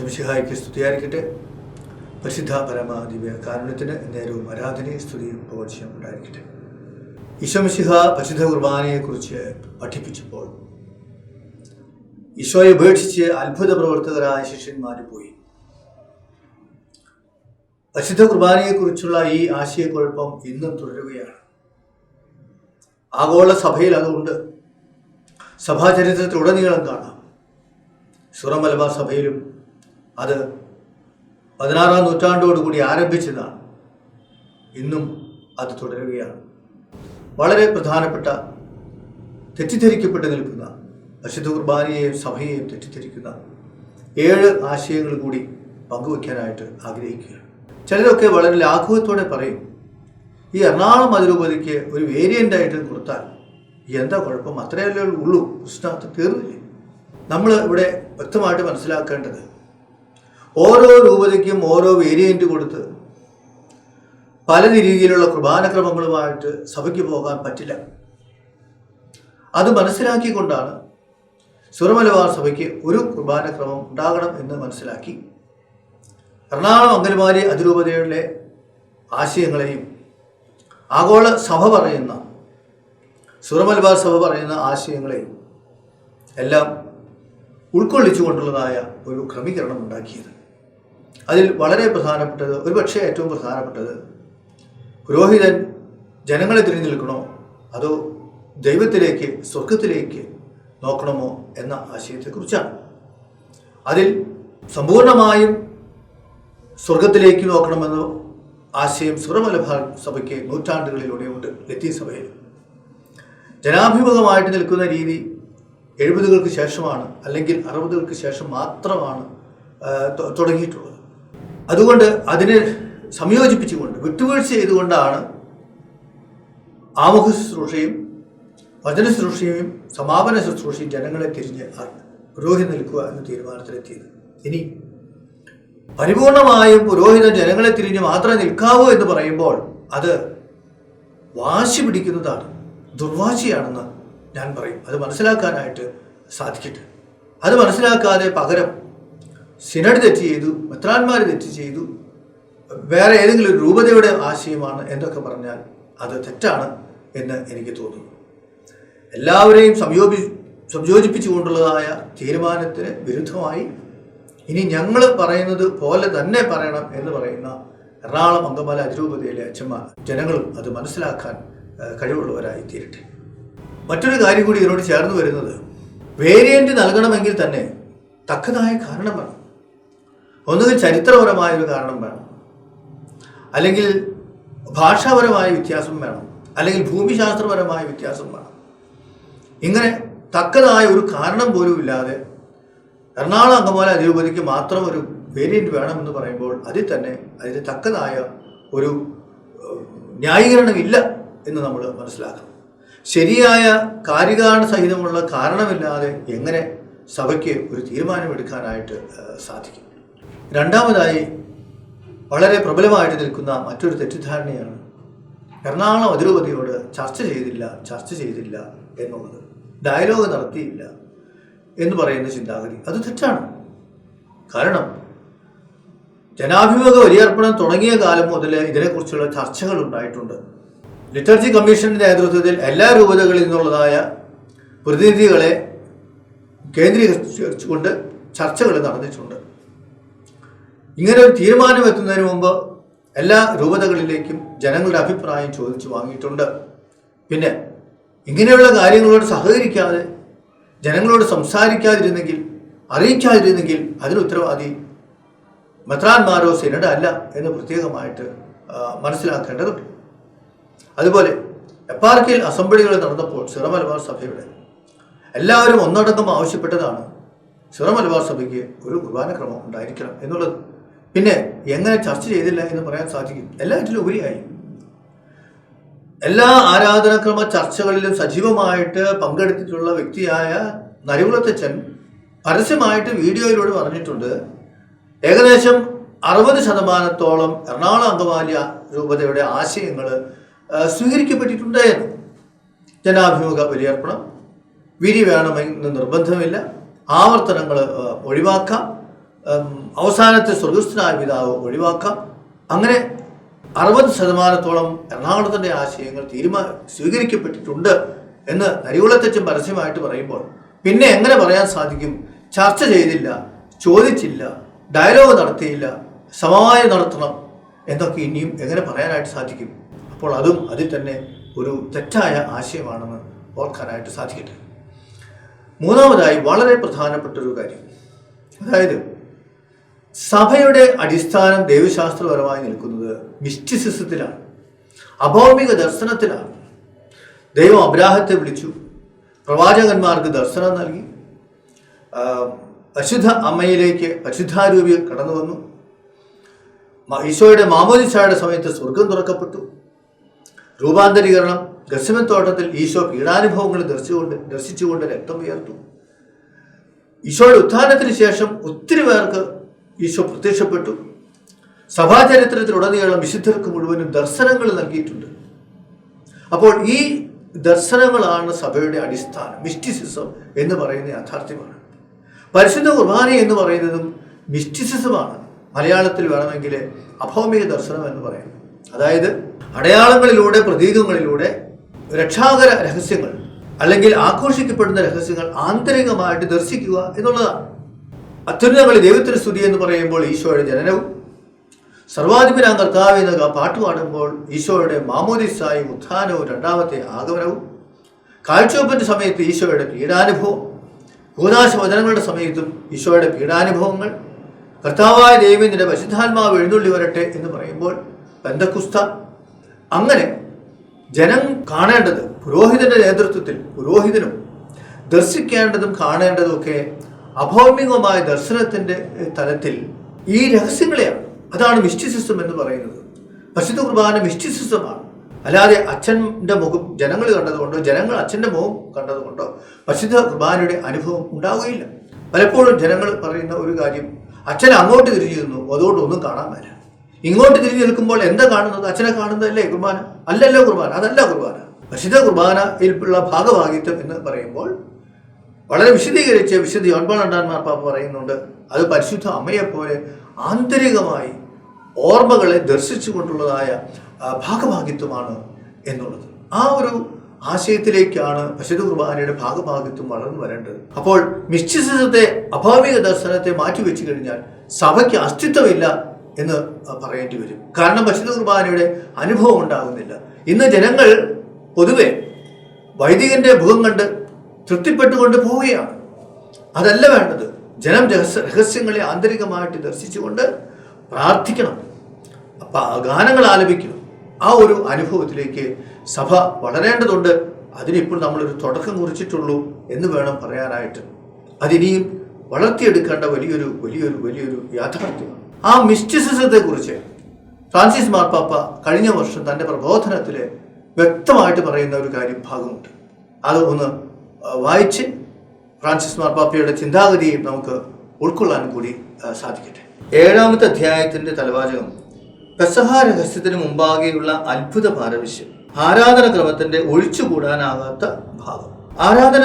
ശംശിഹായ്ക്ക് സ്തുതിയായിരിക്കട്ടെ. പരിശുദ്ധ പരമാദിവ്യ കാരുണ്യത്തിന് നേരവും ആരാധനയും സ്തുതിയും പ്രവർത്തിച്ചും ഉണ്ടായിരിക്കട്ടെ. ഈശോമിശിഹ പരിശുദ്ധ കുർബാനയെക്കുറിച്ച് പഠിപ്പിച്ചപ്പോൾ ഈശോയെ ഉപേക്ഷിച്ച് അത്ഭുത പ്രവർത്തകരായ ശിഷ്യന്മാർ പോയി. പരിശുദ്ധ കുർബാനയെക്കുറിച്ചുള്ള ഈ ആശയക്കുഴപ്പം ഇന്നും തുടരുകയാണ്. ആഗോള സഭയിൽ അതുകൊണ്ട് സഭാചരിത്രത്തിലുടനീളം കാണാം. സുറമലബാർ സഭയിലും അത് പതിനാറാം നൂറ്റാണ്ടോടുകൂടി ആരംഭിച്ചതാണ്. ഇന്നും അത് തുടരുകയാണ്. വളരെ പ്രധാനപ്പെട്ട തെറ്റിദ്ധരിക്കപ്പെട്ട് നിൽക്കുന്ന പരിശുദ്ധ കുർബാനയെയും സഭയെയും തെറ്റിദ്ധരിക്കുന്ന ഏഴ് ആശയങ്ങൾ കൂടി പങ്കുവയ്ക്കാനായിട്ട് ആഗ്രഹിക്കുകയാണ്. ചിലരൊക്കെ വളരെ ലാഘവത്തോടെ പറയും ഈ എറണാകുളം അതിരൂപതയ്ക്ക് ഒരു വേരിയന്റ് ആയിട്ട് കൊടുത്താൽ എന്താ കുഴപ്പം? അത്രയല്ലേ ഉള്ളൂ പ്രശ്നത്ത് തീർന്നില്ലേ? നമ്മൾ ഇവിടെ വ്യക്തമായിട്ട് മനസ്സിലാക്കേണ്ടത് ഓരോ രൂപതയ്ക്കും ഓരോ വേരിയന്റ് കൊടുത്ത് പല രീതിയിലുള്ള കുർബാനക്രമങ്ങളുമായിട്ട് സഭയ്ക്ക് പോകാൻ പറ്റില്ല. അത് മനസ്സിലാക്കിക്കൊണ്ടാണ് സുറമലബാർ സഭയ്ക്ക് ഒരു കുർബാനക്രമം ഉണ്ടാകണം എന്ന് മനസ്സിലാക്കി. എറണാകുളം അങ്കനവാടി അതിരൂപതയുടെ ആശയങ്ങളെയും ആഗോള സഭ പറയുന്ന സുറമലബാർ സഭ പറയുന്ന ആശയങ്ങളെയും എല്ലാം ഉൾക്കൊള്ളിച്ചുകൊണ്ടുള്ളതായ ഒരു ക്രമീകരണം ഉണ്ടാക്കിയത് അതിൽ വളരെ പ്രധാനപ്പെട്ടത് ഒരുപക്ഷെ ഏറ്റവും പ്രധാനപ്പെട്ടത് പുരോഹിതൻ ജനങ്ങളെ തിരിഞ്ഞു നിൽക്കണോ? അതോ ദൈവത്തിലേക്ക് സ്വർഗത്തിലേക്ക് നോക്കണമോ എന്ന ആശയത്തെക്കുറിച്ചാണ്. അതിൽ സമ്പൂർണമായും സ്വർഗത്തിലേക്ക് നോക്കണമെന്ന ആശയം സുറമലബാർ സഭയ്ക്ക് നൂറ്റാണ്ടുകളിലൂടെയുണ്ട് ലത്തീൻ സഭയിൽ. ജനാഭിമുഖമായിട്ട് നിൽക്കുന്ന രീതി എഴുപതുകൾക്ക് ശേഷമാണ് അല്ലെങ്കിൽ അറുപതുകൾക്ക് ശേഷം മാത്രമാണ് തുടങ്ങിയിട്ടുള്ളത്. അതുകൊണ്ട് അതിനെ സംയോജിപ്പിച്ചുകൊണ്ട് വിട്ടുവീഴ്ച ചെയ്തുകൊണ്ടാണ് ആമുഖ ശുശ്രൂഷയും വചന ശുശ്രൂഷയും സമാപന ശുശ്രൂഷയും ജനങ്ങളെ തിരിഞ്ഞ് ആ പുരോഹിതൻ നിൽക്കുക എന്ന തീരുമാനത്തിലെത്തിയത്. ഇനി പരിപൂർണമായും പുരോഹിതൻ ജനങ്ങളെ തിരിഞ്ഞ് മാത്രമേ നിൽക്കാവൂ എന്ന് പറയുമ്പോൾ അത് വാശി പിടിക്കുന്നതാണ് ദുർവാശിയാണെന്ന് ഞാൻ പറയും. അത് മനസ്സിലാക്കാനായിട്ട് സാധിക്കട്ടെ. അത് മനസ്സിലാക്കാതെ പകരം സിനഡ് തെറ്റ് ചെയ്തു മെത്രാന്മാർ തെറ്റ് ചെയ്തു വേറെ ഏതെങ്കിലും രൂപതയുടെ ആശയമാണ് എന്നൊക്കെ പറഞ്ഞാൽ അത് തെറ്റാണ് എന്ന് എനിക്ക് തോന്നുന്നു. എല്ലാവരെയും സംയോജി സംയോജിപ്പിച്ചുകൊണ്ടുള്ളതായ തീരുമാനത്തിന് വിരുദ്ധമായി ഇനി ഞങ്ങൾ പറയുന്നത് പോലെ തന്നെ പറയണം എന്ന് പറയുന്ന എറണാകുളം അങ്കമാല അതിരൂപതയിലെ അച്ഛന്മാർ ജനങ്ങളും അത് മനസ്സിലാക്കാൻ കഴിവുള്ളവരായി തീരട്ടെ. മറ്റൊരു കാര്യം കൂടി ഇതിനോട് ചേർന്ന് വരുന്നത് വേരിയന്റ് നൽകണമെങ്കിൽ തന്നെ തക്കതായ കാരണമാണ് ഒന്നുകിൽ ചരിത്രപരമായ ഒരു കാരണം വേണം. അല്ലെങ്കിൽ ഭാഷാപരമായ വ്യത്യാസം വേണം. അല്ലെങ്കിൽ ഭൂമിശാസ്ത്രപരമായ വ്യത്യാസം വേണം. ഇങ്ങനെ തക്കതായ ഒരു കാരണം പോലും ഇല്ലാതെ എറണാകുളം അങ്കമാല അതിരൂപതയ്ക്ക് മാത്രം ഒരു വേരിയന്റ് വേണമെന്ന് പറയുമ്പോൾ അതിൽ തന്നെ അതിന് തക്കതായ ഒരു ന്യായീകരണമില്ല എന്ന് നമ്മൾ മനസ്സിലാക്കണം. ശരിയായ കാര്യകാരണ സഹിതമുള്ള കാരണമില്ലാതെ എങ്ങനെ സഭയ്ക്ക് ഒരു തീരുമാനമെടുക്കാനായിട്ട് സാധിക്കും. രണ്ടാമതായി വളരെ പ്രബലമായിട്ട് നിൽക്കുന്ന മറ്റൊരു തെറ്റിദ്ധാരണയാണ്. എറണാകുളം അതിരൂപതയോട് ചർച്ച ചെയ്തില്ല ചർച്ച ചെയ്തില്ല എന്നുള്ളത്. ഡയലോഗ് നടത്തിയില്ല എന്ന് പറയുന്ന ചിന്താഗതി അത് തെറ്റാണ്. കാരണം ജനാഭിമുഖ വലിയർപ്പണം തുടങ്ങിയ കാലം മുതൽ ഇതിനെക്കുറിച്ചുള്ള ചർച്ചകൾ ഉണ്ടായിട്ടുണ്ട്. ലിറ്റർജി കമ്മീഷന്റെ നേതൃത്വത്തിൽ എല്ലാ രൂപതകളിൽ നിന്നുള്ളതായ പ്രതിനിധികളെ കേന്ദ്രീകരിച്ചുകൊണ്ട് ചർച്ചകൾ നടന്നിട്ടുണ്ട്. ഇങ്ങനെ ഒരു തീരുമാനം എത്തുന്നതിന് മുമ്പ് എല്ലാ രൂപതകളിലേക്കും ജനങ്ങളുടെ അഭിപ്രായം ചോദിച്ചു വാങ്ങിയിട്ടുണ്ട്. പിന്നെ ഇങ്ങനെയുള്ള കാര്യങ്ങളോട് സഹകരിക്കാതെ ജനങ്ങളോട് സംസാരിക്കാതിരുന്നെങ്കിൽ അറിയിക്കാതിരുന്നെങ്കിൽ അതിന് ഉത്തരവാദി മെത്രാൻമാരോ സിനഡ് അല്ല എന്ന് പ്രത്യേകമായിട്ട് മനസ്സിലാക്കേണ്ടതുണ്ട്. അതുപോലെ എപ്പാർക്കിൽ അസംബ്ലികൾ നടന്നപ്പോൾ സിറമലബാർ സഭയുടെ എല്ലാവരും ഒന്നടങ്കം ആവശ്യപ്പെട്ടതാണ് സിറമലബാർ സഭയ്ക്ക് ഒരു കുർബാന ക്രമം ഉണ്ടായിരിക്കണം എന്നുള്ളത്. പിന്നെ എങ്ങനെ ചർച്ച ചെയ്തില്ല എന്ന് പറയാൻ സാധിക്കും. എല്ലാറ്റിലും ഉപരിയായി. എല്ലാ ആരാധനക്രമ ചർച്ചകളിലും സജീവമായിട്ട് പങ്കെടുത്തിട്ടുള്ള വ്യക്തിയായ നരികുളത്തച്ഛൻ പരസ്യമായിട്ട് വീഡിയോയിലൂടെ പറഞ്ഞിട്ടുണ്ട്. ഏകദേശം അറുപത് ശതമാനത്തോളം എറണാകുളം അങ്കമാലി രൂപതയുടെ ആശയങ്ങൾ സ്വീകരിക്കപ്പെട്ടിട്ടുണ്ട് എന്ന്. ജനാഭിമുഖ ബലിയർപ്പണം വിരി വേണമെന്ന് നിർബന്ധമില്ല. ആവർത്തനങ്ങൾ ഒഴിവാക്കാം. അവസാനത്തെ സ്വർഗസ്ഥനായ പിതാവ് ഒഴിവാക്കാം. അങ്ങനെ അറുപത് ശതമാനത്തോളം എറണാകുളത്തിന്റെ ആശയങ്ങൾ തീരുമാന സ്വീകരിക്കപ്പെട്ടിട്ടുണ്ട് എന്ന് നരികുളത്തച്ഛൻ പരസ്യമായിട്ട് പറയുമ്പോൾ പിന്നെ എങ്ങനെ പറയാൻ സാധിക്കും? ചർച്ച ചെയ്തില്ല ചോദിച്ചില്ല ഡയലോഗ് നടത്തിയില്ല സമവായം നടത്തണം എന്നൊക്കെ ഇനിയും എങ്ങനെ പറയാനായിട്ട് സാധിക്കും? അപ്പോൾ അതും അതിൽ തന്നെ ഒരു തെറ്റായ ആശയമാണെന്ന് ഓർക്കാനായിട്ട് സാധിക്കട്ടെ. മൂന്നാമതായി വളരെ പ്രധാനപ്പെട്ട ഒരു കാര്യം. അതായത് സഭയുടെ അടിസ്ഥാനം ദൈവശാസ്ത്രപരമായി നിൽക്കുന്നത് മിസ്റ്റിസിസത്തിലാണ്. അഭൗമിക ദർശനത്തിലാണ്. ദൈവം അബ്രാഹത്തെ വിളിച്ചു. പ്രവാചകന്മാർക്ക് ദർശനം നൽകി. അശുദ്ധ അമ്മയിലേക്ക് അശുദ്ധാരൂപി കടന്നു വന്നു. ഈശോയുടെ മാമോദിശായുടെ സമയത്ത് സ്വർഗം തുറക്കപ്പെട്ടു. രൂപാന്തരീകരണം ഗസമത്തോട്ടത്തിൽ ഈശോ പീഡാനുഭവങ്ങൾ ദർശിച്ചുകൊണ്ട് ദർശിച്ചുകൊണ്ട് രക്തം ഉയർത്തു ഈശോയുടെ ഉത്ഥാനത്തിന് ശേഷം ഒത്തിരി പേർക്ക് ഈശോ പ്രത്യക്ഷപ്പെട്ടു. സഭാചരിത്രത്തിലുടനീളം വിശുദ്ധർക്ക് മുഴുവനും ദർശനങ്ങൾ നൽകിയിട്ടുണ്ട്. അപ്പോൾ ഈ ദർശനങ്ങളാണ് സഭയുടെ അടിസ്ഥാനം മിസ്റ്റിസിസം എന്ന് പറയുന്ന യാഥാർത്ഥ്യമാണ്. പരിശുദ്ധ കുർബാന എന്ന് പറയുന്നതും മിസ്റ്റിസിസമാണ് മലയാളത്തിൽ വേണമെങ്കിൽ അഭൗമിക ദർശനം എന്ന് പറയുന്നത് അതായത് അടയാളങ്ങളിലൂടെ പ്രതീകങ്ങളിലൂടെ രക്ഷാകര രഹസ്യങ്ങൾ അല്ലെങ്കിൽ ആഘോഷിക്കപ്പെടുന്ന രഹസ്യങ്ങൾ ആന്തരികമായിട്ട് ദർശിക്കുക എന്നുള്ളതാണ്. അത്യുന്നതങ്ങളിൽ ദൈവത്തിന് സ്തുതി എന്ന് പറയുമ്പോൾ ഈശോയുടെ ജനനവും. സർവാധിപനാം കർത്താവ് എന്ന പാട്ട് പാടുമ്പോൾ ഈശോയുടെ മാമോദിസായും ഉത്ഥാനവും രണ്ടാമത്തെ ആഗമനവും. കാഴ്ചവെപ്പിന്റെ സമയത്ത് ഈശോയുടെ പീഡാനുഭവം. ഭൂതാശ വചനങ്ങളുടെ സമയത്തും ഈശോയുടെ പീഡാനുഭവങ്ങൾ. കർത്താവായ ദൈവത്തിന്റെ പരിശുദ്ധാത്മാവ് എഴുന്നള്ളി വരട്ടെ എന്ന് പറയുമ്പോൾ ബന്ധക്കുസ്ത. അങ്ങനെ ജനം കാണേണ്ടത് പുരോഹിതന്റെ നേതൃത്വത്തിൽ പുരോഹിതനും ദർശിക്കേണ്ടതും കാണേണ്ടതും ഒക്കെ അഭൗമികമായ ദർശനത്തിന്റെ തലത്തിൽ ഈ രഹസ്യങ്ങളെയാണ്. അതാണ് മിസ്റ്റിസിസം എന്ന് പറയുന്നത്. പരിശുദ്ധ കുർബാന മിസ്റ്റിസിസമാണ് അല്ലാതെ അച്ഛന്റെ മുഖം ജനങ്ങൾ കണ്ടതുകൊണ്ടോ ജനങ്ങൾ അച്ഛന്റെ മുഖം കണ്ടതുകൊണ്ടോ പരിശുദ്ധ കുർബാനയുടെ അനുഭവം ഉണ്ടാവുകയില്ല. പലപ്പോഴും ജനങ്ങൾ പറയുന്ന ഒരു കാര്യം അച്ഛൻ അങ്ങോട്ട് തിരിഞ്ഞു നിന്നു അതുകൊണ്ടൊന്നും കാണാൻ മേല. ഇങ്ങോട്ട് തിരിഞ്ഞു നിൽക്കുമ്പോൾ എന്താ കാണുന്നത്? അച്ഛനെ കാണുന്നതല്ലേ കുർബാന? അല്ലല്ലോ കുർബാന അതല്ല കുർബാന. പരിശുദ്ധ കുർബാനയിലുള്ള ഭാഗഭാഗിത്വം എന്ന് പറയുമ്പോൾ വളരെ വിശദീകരിച്ച് വിശുദ്ധ യോൺപാണ്ടാന്മാർ പാപ്പ പറയുന്നുണ്ട് അത് പരിശുദ്ധ അമ്മയെപ്പോലെ ആന്തരികമായി ഓർമ്മകളെ ദർശിച്ചുകൊണ്ടുള്ളതായ ഭാഗഭാഗിത്വമാണ് എന്നുള്ളത്. ആ ഒരു ആശയത്തിലേക്കാണ് പശുദ്ധ കുർബാനയുടെ ഭാഗഭാഗിത്വം വളർന്നു വരേണ്ടത്. അപ്പോൾ മിശ്ചിസത്തെ അഭാവിക ദർശനത്തെ മാറ്റിവെച്ചു കഴിഞ്ഞാൽ സഭയ്ക്ക് അസ്തിത്വമില്ല എന്ന് പറയേണ്ടി വരും. കാരണം പശുദ്ധ കുർബാനയുടെ അനുഭവം ഉണ്ടാകുന്നില്ല. ഇന്ന് ജനങ്ങൾ പൊതുവെ വൈദികന്റെ മുഖം കണ്ട് തൃപ്തിപ്പെട്ടുകൊണ്ട് പോവുകയാണ്. അതല്ല വേണ്ടത്. ജനം രഹസ്യ രഹസ്യങ്ങളെ ആന്തരികമായിട്ട് ദർശിച്ചുകൊണ്ട് പ്രാർത്ഥിക്കണം. അപ്പം ഗാനങ്ങൾ ആലപിക്കണം ആ ഒരു അനുഭവത്തിലേക്ക് സഭ വളരേണ്ടതുണ്ട്. അതിനിപ്പോൾ നമ്മളൊരു തുടക്കം കുറിച്ചിട്ടുള്ളൂ എന്ന് വേണം പറയാനായിട്ട്. അതിനിയും വളർത്തിയെടുക്കേണ്ട വലിയൊരു വലിയൊരു വലിയൊരു യാഥാർത്ഥ്യമാണ് ആ മിസ്റ്റിസിസത്തെ കുറിച്ച് ഫ്രാൻസിസ് മാർപ്പാപ്പ കഴിഞ്ഞ വർഷം തന്റെ പ്രബോധനത്തിൽ വ്യക്തമായിട്ട് പറയുന്ന ഒരു കാര്യം ഭാഗമുണ്ട്. അത് ഒന്ന് വായിച്ച് ഫ്രാൻസിസ് മാർപ്പാപ്പയുടെ ചിന്താഗതിയും നമുക്ക് ഉൾക്കൊള്ളാൻ കൂടി സാധിക്കട്ടെ. ഏഴാമത്തെ അധ്യായത്തിന്റെ തലവാചകം. പെസഹ രഹസ്യത്തിന് മുമ്പാകെയുള്ള അത്ഭുത പാരവശ്യം. ആരാധന ക്രമത്തിന്റെ ഒഴിച്ചുകൂടാനാകാത്ത ഭാഗം ആരാധന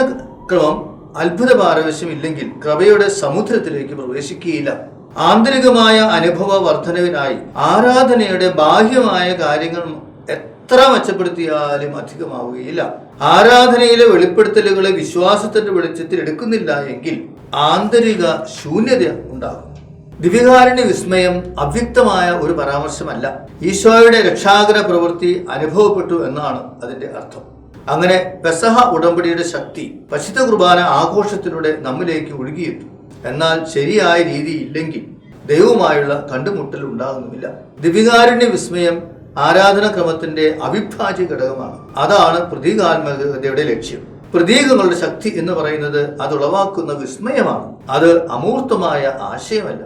ക്രമം അത്ഭുത പാരവശ്യം ഇല്ലെങ്കിൽ കൃപയുടെ സമുദ്രത്തിലേക്ക് പ്രവേശിക്കുകയില്ല. ആന്തരികമായ അനുഭവ വർധനവിനായി ആരാധനയുടെ ബാഹ്യമായ കാര്യങ്ങൾ എത്ര മെച്ചപ്പെടുത്തിയാലും അധികമാവുകയില്ല. ആരാധനയിലെ വെളിപ്പെടുത്തലുകളെ വിശ്വാസത്തിന്റെ വെളിച്ചത്തിൽ എടുക്കുന്നില്ല എങ്കിൽ ആന്തരിക ശൂന്യത ഉണ്ടാകും. ദിവ്യകാരുണ്യ വിസ്മയം അവ്യക്തമായ ഒരു പരാമർശമല്ല. ഈശോയുടെ രക്ഷാകര പ്രവൃത്തി അനുഭവപ്പെട്ടു എന്നാണ് അതിന്റെ അർത്ഥം. അങ്ങനെ പെസഹ ഉടമ്പടിയുടെ ശക്തി പശുദ്ധ കുർബാന ആഘോഷത്തിലൂടെ നമ്മിലേക്ക് ഒഴുകിയെത്തും. എന്നാൽ ശരിയായ രീതി ഇല്ലെങ്കിൽ ദൈവവുമായുള്ള കണ്ടുമുട്ടൽ ഉണ്ടാകുന്നുമില്ല. ദിവ്യകാരുണ്യ വിസ്മയം ആരാധനാക്രമത്തിന്റെ അവിഭാജ്യ ഘടകമാണ്. അതാണ് പ്രതീകാത്മകതയുടെ ലക്ഷ്യം. പ്രതീകങ്ങളുടെ ശക്തി എന്ന് പറയുന്നത് അത് ഉളവാക്കുന്ന വിസ്മയമാണ്. അത് അമൂർത്തമായ ആശയമല്ല.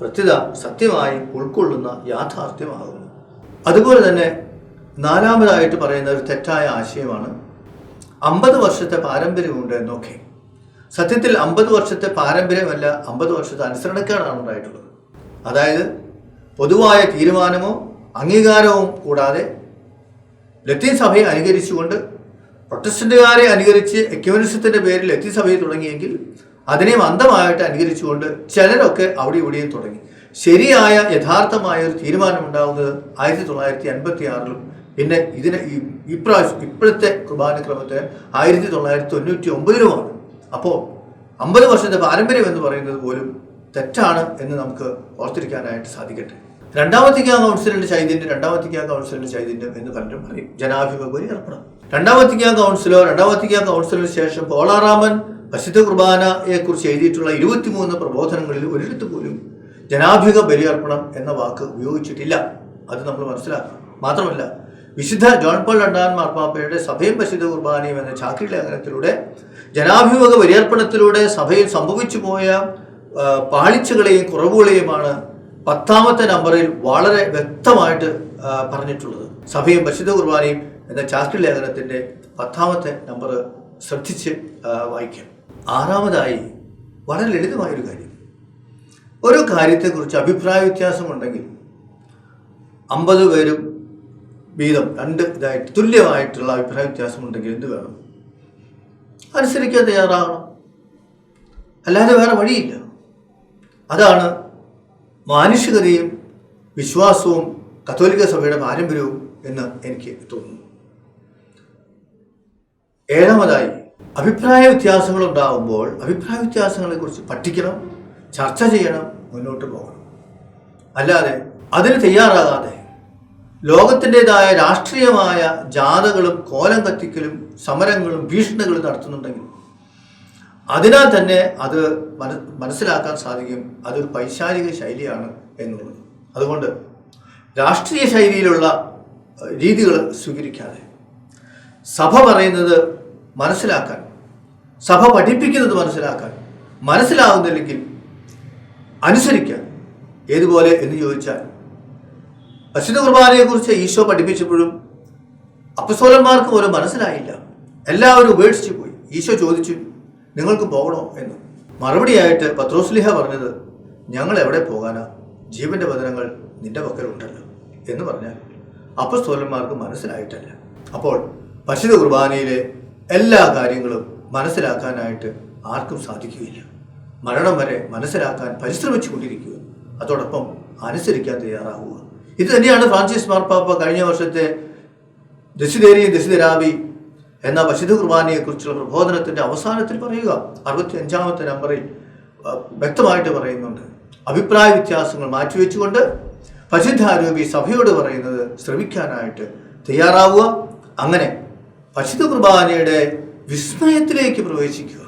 പ്രത്യുത സത്യമായി ഉൾക്കൊള്ളുന്ന യാഥാർത്ഥ്യമാകുന്നു. അതുപോലെ തന്നെ നാലാമതായിട്ട് പറയുന്ന ഒരു തെറ്റായ ആശയമാണ് അമ്പത് വർഷത്തെ പാരമ്പര്യമുണ്ട് എന്നൊക്കെ. സത്യത്തിൽ അമ്പത് വർഷത്തെ പാരമ്പര്യമല്ല അമ്പത് വർഷത്തെ അനുസരണക്കേടാണ് ഉണ്ടായിട്ടുള്ളത്. അതായത് പൊതുവായ തീരുമാനമോ അംഗീകാരവും കൂടാതെ ലത്തീൻ സഭയെ അനുകരിച്ചുകൊണ്ട് പ്രൊട്ടസ്റ്റന്റുകാരെ അനുകരിച്ച് എക്യൂനിസത്തിന്റെ പേരിൽ ലത്തീൻ സഭയെ തുടങ്ങിയെങ്കിൽ അതിനെ മന്ദമായിട്ട് അനുകരിച്ചുകൊണ്ട് ചിലരൊക്കെ അവിടെ ഇവിടെയും തുടങ്ങി. ശരിയായ യഥാർത്ഥമായ ഒരു തീരുമാനമുണ്ടാകുന്നത് ആയിരത്തി തൊള്ളായിരത്തി അൻപത്തി ആറിലും പിന്നെ ഇതിനെ ഇപ്രാവശ്യം ഇപ്പോഴത്തെ കുർബാന ക്രമത്തെ ആയിരത്തി തൊള്ളായിരത്തി തൊണ്ണൂറ്റി ഒമ്പതിലുമാണ് അപ്പോൾ അമ്പത് വർഷത്തെ പാരമ്പര്യം എന്ന് പറയുന്നത് പോലും തെറ്റാണ് എന്ന് നമുക്ക് ഓർത്തിരിക്കാനായിട്ട് സാധിക്കട്ടെ. രണ്ടാം വത്തിക്കാൻ കൗൺസിലിന്റെ ചൈതന്യം രണ്ടാം വത്തിക്കാൻ കൗൺസിലിന്റെ ചൈതന്യം എന്ന് പലരും പറയും. ജനാഭിമുഖ ബലി അർപ്പണം രണ്ടാമത്തെ വത്തിക്കാൻ കൗൺസിലോ രണ്ടാം വത്തിക്കാൻ കൗൺസിലിന് ശേഷം പോളാറാമൻ പശുദ്ധ കുർബാനയെ കുറിച്ച് എഴുതിയിട്ടുള്ള ഇരുപത്തിമൂന്ന് പ്രബോധനങ്ങളിൽ ഒരിടത്ത് പോലും ജനാഭിക ബലിയർപ്പണം എന്ന വാക്ക് ഉപയോഗിച്ചിട്ടില്ല. അത് നമ്മൾ മനസ്സിലാക്കണം. മാത്രമല്ല വിശുദ്ധ ജോൺ പോൾ രണ്ടാം മാർപ്പാപ്പയുടെ സഭയും പശുദ്ധ കുർബാനയും എന്ന ചാക്രി ലേഖനത്തിലൂടെ ജനാഭിമുഖ ബലിയർപ്പണത്തിലൂടെ സഭയിൽ സംഭവിച്ചു പോയ ആ, പാളിച്ചകളെയും കുറവുകളെയുമാണ് പത്താമത്തെ നമ്പറിൽ വളരെ വ്യക്തമായിട്ട് പറഞ്ഞിട്ടുള്ളത്. സഭയും പരിശുദ്ധ കുർബാനയും എന്ന ചാക്രി ലേഖനത്തിന്റെ പത്താമത്തെ നമ്പർ ശ്രദ്ധിച്ച് വായിക്കാം. ആറാമതായി വളരെ ലളിതമായൊരു കാര്യം. ഒരു കാര്യത്തെക്കുറിച്ച് അഭിപ്രായ വ്യത്യാസമുണ്ടെങ്കിൽ അമ്പത് പേരും വീതം രണ്ട് ഇതായിട്ട് തുല്യമായിട്ടുള്ള അഭിപ്രായ വ്യത്യാസമുണ്ടെങ്കിൽ എന്ത് വേണം? അനുസരിക്കാൻ തയ്യാറാകണം അല്ലാതെ വേറെ വഴിയില്ല. അതാണ് മാനുഷികതയും വിശ്വാസവും കത്തോലിക്ക സഭയുടെ പാരമ്പര്യവും എന്ന് എനിക്ക് തോന്നുന്നു. ഏഴാമതായി അഭിപ്രായ വ്യത്യാസങ്ങൾ ഉണ്ടാകുമ്പോൾ അഭിപ്രായ വ്യത്യാസങ്ങളെ കുറിച്ച് പഠിക്കണം ചർച്ച ചെയ്യണം മുന്നോട്ട് പോകണം. അല്ലാതെ അതിന് തയ്യാറാകാതെ ലോകത്തിന്റെതായ രാഷ്ട്രീയമായ ജാഥകളും കോലം കത്തിക്കലും സമരങ്ങളും ഭീഷണികളും നടത്തുന്നുണ്ടെങ്കിൽ അതിനാൽ തന്നെ അത് മനസ്സിലാക്കാൻ സാധിക്കും അതൊരു പൈശാരിക ശൈലിയാണ് എന്നുള്ളത്. അതുകൊണ്ട് രാഷ്ട്രീയ ശൈലിയിലുള്ള രീതികൾ സ്വീകരിക്കാതെ സഭ പറയുന്നത് മനസ്സിലാക്കാൻ സഭ പഠിപ്പിക്കുന്നത് മനസ്സിലാക്കാൻ മനസ്സിലാവുന്നില്ലെങ്കിൽ അനുസരിക്കാൻ ഏതുപോലെ എന്ന് ചോദിച്ചാൽ പരിശുദ്ധ കുർബാനയെക്കുറിച്ച് ഈശോ പഠിപ്പിച്ചപ്പോഴും അപ്പസോലന്മാർക്ക് പോലും മനസ്സിലായില്ല. എല്ലാവരും ഉപേക്ഷിച്ചു പോയി. ഈശോ ചോദിച്ചു നിങ്ങൾക്ക് പോകണോ എന്ന്. മറുപടിയായിട്ട് പത്രോസ്ലിഹ പറഞ്ഞത് ഞങ്ങൾ എവിടെ പോകാനാ? ജീവന്റെ വചനങ്ങൾ നിന്റെ പക്കലുണ്ടല്ലോ എന്ന് പറഞ്ഞാൽ അപ്പസ്തോലന്മാർക്ക് മനസ്സിലായിട്ടല്ല. അപ്പോൾ പരിശുദ്ധ കുർബാനയിലെ എല്ലാ കാര്യങ്ങളും മനസ്സിലാക്കാനായിട്ട് ആർക്കും സാധിക്കുകയില്ല. മരണം വരെ മനസ്സിലാക്കാൻ പരിശ്രമിച്ചു കൊണ്ടിരിക്കുക അതോടൊപ്പം അനുസരിക്കാൻ തയ്യാറാവുക. ഇത് തന്നെയാണ് ഫ്രാൻസിസ് മാർപ്പാപ്പ കഴിഞ്ഞ വർഷത്തെ ദശിതേരി ദശിതരാവി എന്ന പരിശുദ്ധ കുർബാനയെക്കുറിച്ചുള്ള പ്രബോധനത്തിന്റെ അവസാനത്തിൽ പറയുക. അറുപത്തി അഞ്ചാമത്തെ നമ്പറിൽ വ്യക്തമായിട്ട് പറയുന്നുണ്ട്. അഭിപ്രായ വ്യത്യാസങ്ങൾ മാറ്റിവെച്ചുകൊണ്ട് പശുദ്ധാരൂപി സഭയോട് പറയുന്നത് ശ്രമിക്കാനായിട്ട് തയ്യാറാവുക. അങ്ങനെ പശുദ്ധ കുർബാനയുടെ വിസ്മയത്തിലേക്ക് പ്രവേശിക്കുക.